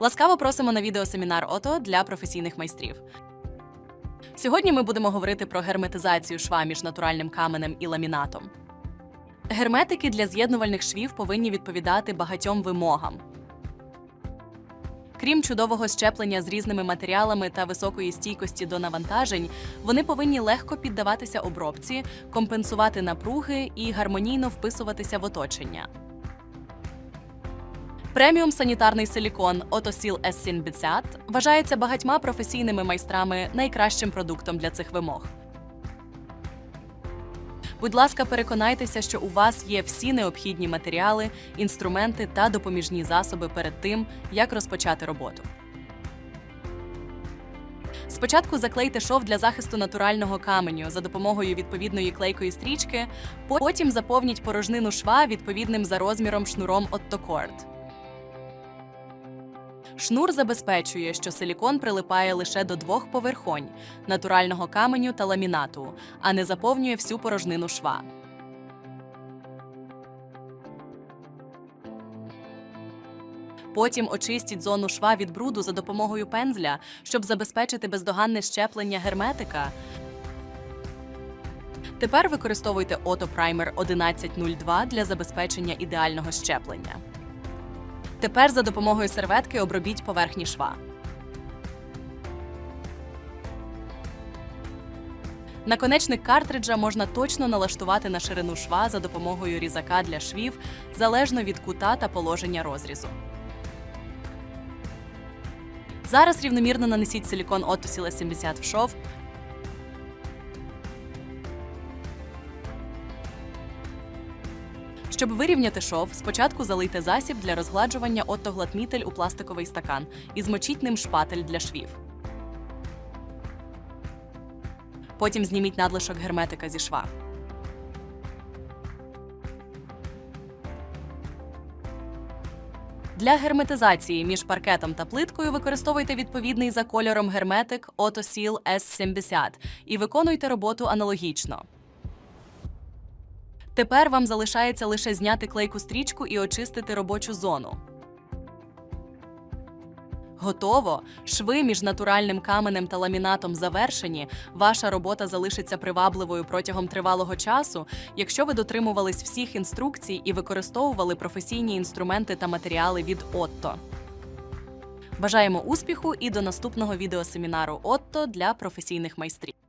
Ласкаво просимо на відеосемінар ОТО для професійних майстрів. Сьогодні ми будемо говорити про герметизацію шва між натуральним каменем і ламінатом. Герметики для з'єднувальних швів повинні відповідати багатьом вимогам. Крім чудового щеплення з різними матеріалами та високої стійкості до навантажень, вони повинні легко піддаватися обробці, компенсувати напруги і гармонійно вписуватися в оточення. Преміум санітарний силікон Ottosil S70 вважається багатьма професійними майстрами найкращим продуктом для цих вимог. Будь ласка, переконайтеся, що у вас є всі необхідні матеріали, інструменти та допоміжні засоби перед тим, як розпочати роботу. Спочатку заклейте шов для захисту натурального каменю за допомогою відповідної клейкої стрічки, потім заповніть порожнину шва відповідним за розміром шнуром Ottocord. Шнур забезпечує, що силікон прилипає лише до двох поверхонь натурального каменю та ламінату, а не заповнює всю порожнину шва. Потім очистіть зону шва від бруду за допомогою пензля, щоб забезпечити бездоганне щеплення герметика. Тепер використовуйте Auto Primer 1102 для забезпечення ідеального щеплення. Тепер за допомогою серветки обробіть поверхні шва. Наконечник картриджа можна точно налаштувати на ширину шва за допомогою різака для швів залежно від кута та положення розрізу. Зараз рівномірно нанесіть силікон Ottosila 70 в шов. Щоб вирівняти шов, спочатку залийте засіб для розгладжування оттоглатмітель у пластиковий стакан і змочіть ним шпатель для швів. Потім зніміть надлишок герметика зі шва. Для герметизації між паркетом та плиткою використовуйте відповідний за кольором герметик Ottosil S70 і виконуйте роботу аналогічно. Тепер вам залишається лише зняти клейку стрічку і очистити робочу зону. Готово. Шви між натуральним каменем та ламінатом завершені. Ваша робота залишиться привабливою протягом тривалого часу, якщо ви дотримувались всіх інструкцій і використовували професійні інструменти та матеріали від Отто. Бажаємо успіху і до наступного відеосемінару Отто для професійних майстрів.